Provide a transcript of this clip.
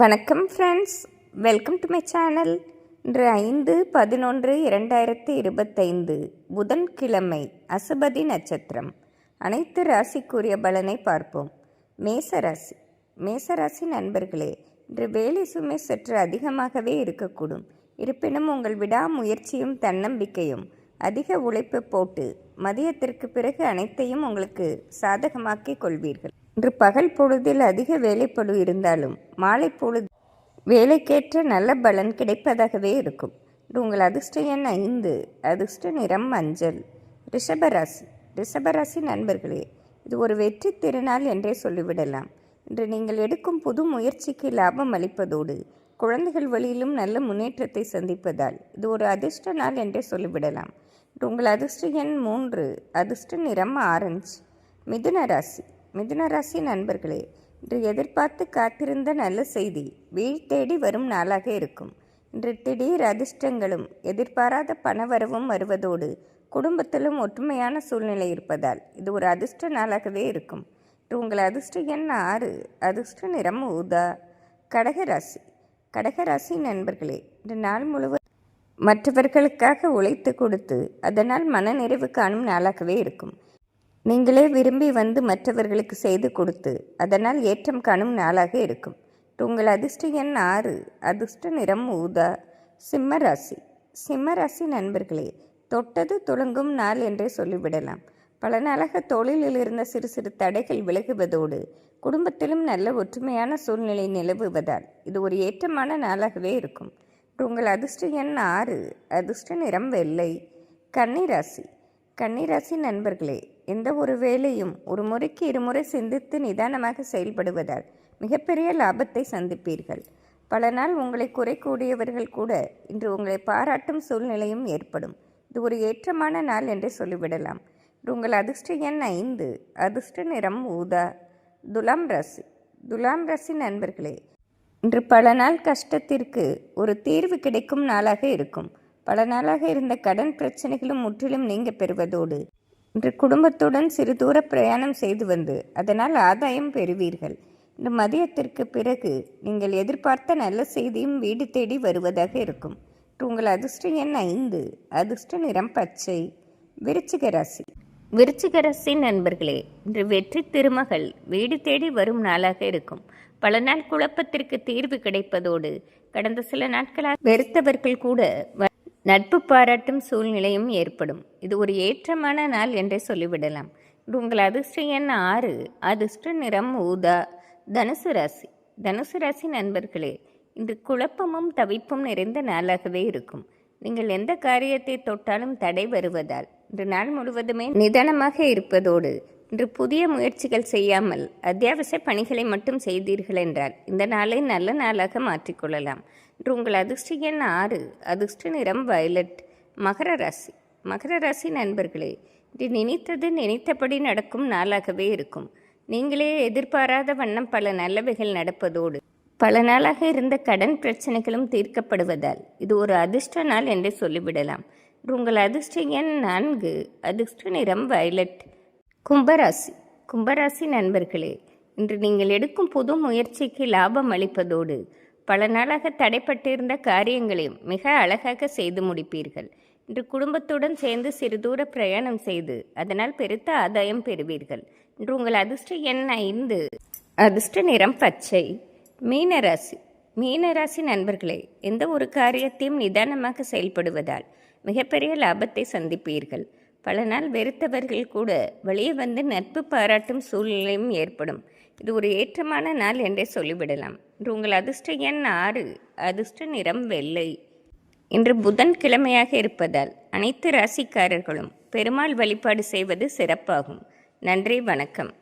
வணக்கம் friends welcome to my channel இன்று ஐந்து பதினொன்று இரண்டாயிரத்தி இருபத்தைந்து புதன்கிழமை அசுபதி நட்சத்திரம். அனைத்து ராசிக்குரிய பலனை பார்ப்போம். மேசராசி மேசராசி நண்பர்களே இன்று வேலை சுமை சற்று அதிகமாகவே இருக்கக்கூடும். இருப்பினும் உங்கள் விடாமுயற்சியும் தன்னம்பிக்கையும் அதிக உழைப்பு போட்டு மதியத்திற்கு பிறகு அனைத்தையும் உங்களுக்கு சாதகமாக்கிக் கொள்வீர்கள். இன்று பகல் பொழுதில் அதிக வேலைப்பளு இருந்தாலும் மாலை பொழுது வேலைக்கேற்ற நல்ல பலன் கிடைப்பதாகவே இருக்கும். இன்று உங்கள் அதிர்ஷ்ட எண் ஐந்து. அதிர்ஷ்ட நிறம் மஞ்சள். ரிஷபராசி. ரிஷபராசி நண்பர்களே இது ஒரு வெற்றி திருநாள் என்றே சொல்லிவிடலாம். இன்று நீங்கள் எடுக்கும் புது முயற்சிக்கு லாபம் அளிப்பதோடு குழந்தைகள் வழியிலும் நல்ல முன்னேற்றத்தை சந்திப்பதால் இது ஒரு அதிர்ஷ்ட நாள் என்றே சொல்லிவிடலாம். உங்கள் அதிர்ஷ்ட எண் மூன்று. அதிர்ஷ்ட நிறம் ஆரஞ்சு. மிதுன ராசி. மிதுன ராசி நண்பர்களே இன்று எதிர்பார்த்து காத்திருந்த நல்ல செய்தி வீழ் தேடி வரும் நாளாக இருக்கும். இன்று திடீர் அதிர்ஷ்டங்களும் எதிர்பாராத பணவரவும் வருவதோடு குடும்பத்திலும் ஒற்றுமையான சூழ்நிலை இருப்பதால் இது ஒரு அதிர்ஷ்ட நாளாகவே இருக்கும். இன்று உங்கள் அதிர்ஷ்ட எண் ஆறு அதிர்ஷ்ட நிறம் ஊதா. கடகராசி கடகராசி நண்பர்களே இன்று நாள் முழுவதும் மற்றவர்களுக்காக உழைத்து கொடுத்து அதனால் மனநிறைவு காணும் நாளாகவே இருக்கும். நீங்களே விரும்பி வந்து மற்றவர்களுக்கு செய்து கொடுத்து அதனால் ஏற்றம் காணும் நாளாக இருக்கும். உங்கள் அதிர்ஷ்ட எண் ஆறு அதிர்ஷ்ட நிறம் ஊதா சிம்ம ராசி. சிம்ம ராசி நண்பர்களே தொட்டது துளங்கும் நாள் என்றே சொல்லிவிடலாம். பல நாளாக தொழிலில் இருந்த சிறு சிறு தடைகள் விலகுவதோடு குடும்பத்திலும் நல்ல ஒற்றுமையான சூழ்நிலை நிலவுவதால் இது ஒரு ஏற்றமான நாளாகவே இருக்கும். உங்கள் அதிர்ஷ்ட எண் ஆறு அதிர்ஷ்ட நிறம் வெள்ளை. கன்னிராசி கன்னிராசி நண்பர்களே எந்த ஒரு வேலையும் ஒரு முறைக்கு இருமுறை சிந்தித்து நிதானமாக செயல்படுவதால் மிகப்பெரிய லாபத்தை சந்திப்பீர்கள். பல நாள் உங்களை குறை கூடியவர்கள் கூட இன்று உங்களை பாராட்டும் சூழ்நிலையும் ஏற்படும். இது ஒரு ஏற்றமான நாள் என்று சொல்லிவிடலாம். உங்கள் அதிர்ஷ்ட எண் ஐந்து அதிர்ஷ்ட நிறம் ஊதா துலாம் ராசி துலாம் ராசி நண்பர்களே. இன்று பல நாள் கஷ்டத்திற்கு ஒரு தீர்வு கிடைக்கும் நாளாக இருக்கும். பல நாளாக இருந்த கடன் பிரச்சனைகளும் முற்றிலும் நீங்க பெறுவதோடு இன்று குடும்பத்துடன் சிறு தூர பிரயாணம் செய்து வந்து அதனால் ஆதாயம் பெறுவீர்கள். இன்று மதியத்திற்கு பிறகு நீங்கள் எதிர்பார்த்த நல்ல செய்தியும் வீடு தேடி வருவதாக இருக்கும். உங்கள் அதிர்ஷ்ட எண் ஐந்து. அதிர்ஷ்ட நிறம் பச்சை. விருச்சிக ராசி. விருச்சிக ராசி நண்பர்களே இன்று வெற்றி திருமகள் வீடு தேடி வரும் நாளாக இருக்கும். பல நாள் குழப்பத்திற்கு தீர்வு கிடைப்பதோடு கடந்த சில நாட்களாக வெறுத்தவர்கள் கூட நட்பு பாராட்டும் சூழ்நிலையும் ஏற்படும். இது ஒரு ஏற்றமான நாள் என்றே சொல்லிவிடலாம். உங்கள் அதிர்ஷ்ட எண் ஆறு. அதிர்ஷ்ட நிறம் ஊதா. தனுசு ராசி. தனுசு ராசி நண்பர்களே இன்று குழப்பமும் தவிப்பும் நிறைந்த நாளாகவே இருக்கும். நீங்கள் எந்த காரியத்தை தொட்டாலும் தடை வருவதால் இன்று நாள் முழுவதுமே நிதானமாக இருப்பதோடு இன்று புதிய முயற்சிகள் செய்யாமல் அத்தியாவசிய பணிகளை மட்டும் செய்தீர்கள் என்றால் இந்த நாளை நல்ல நாளாக மாற்றிக்கொள்ளலாம் இன்று உங்கள் அதிர்ஷ்ட எண் ஆறு அதிர்ஷ்ட நிறம் வயலட் மகர ராசி. மகர ராசி நண்பர்களே இன்று நினைத்தது நினைத்தபடி நடக்கும் நாளாகவே இருக்கும். நீங்களே எதிர்பாராத வண்ணம் பல நல்லவைகள் நடப்பதோடு பல நாளாக இருந்த கடன் பிரச்சனைகளும் தீர்க்கப்படுவதால் இது ஒரு அதிர்ஷ்ட நாள் என்று சொல்லிவிடலாம். இன்று உங்கள் அதிர்ஷ்ட எண் நான்கு அதிர்ஷ்ட நிறம் வயலட் கும்பராசி. கும்பராசி நண்பர்களே இன்று நீங்கள் எடுக்கும் புது முயற்சிக்கு லாபம் அளிப்பதோடு பல நாளாக தடைப்பட்டிருந்த காரியங்களையும் மிக அழகாக செய்து முடிப்பீர்கள். இன்று குடும்பத்துடன் சேர்ந்து சிறு தூர பிரயாணம் செய்து அதனால் பெருத்த ஆதாயம் பெறுவீர்கள். இன்று உங்கள் அதிர்ஷ்ட எண் ஐந்து. அதிர்ஷ்ட நிறம் பச்சை. மீனராசி. மீனராசி நண்பர்களே எந்த ஒரு காரியத்தையும் நிதானமாக செயல்படுவதால் மிகப்பெரிய லாபத்தை சந்திப்பீர்கள். பல நாள் வெறுத்தவர்கள் கூட வெளியே வந்து நட்பு பாராட்டும் சூழ்நிலையும் ஏற்படும். இது ஒரு ஏற்றமான நாள் என்றே சொல்லிவிடலாம். இன்று உங்கள் அதிர்ஷ்ட எண் ஆறு அதிர்ஷ்ட நிறம் வெள்ளை. இன்று புதன் கிழமையாக இருப்பதால் அனைத்து ராசிக்காரர்களும் பெருமாள் வழிபாடு செய்வது சிறப்பாகும். நன்றி வணக்கம்.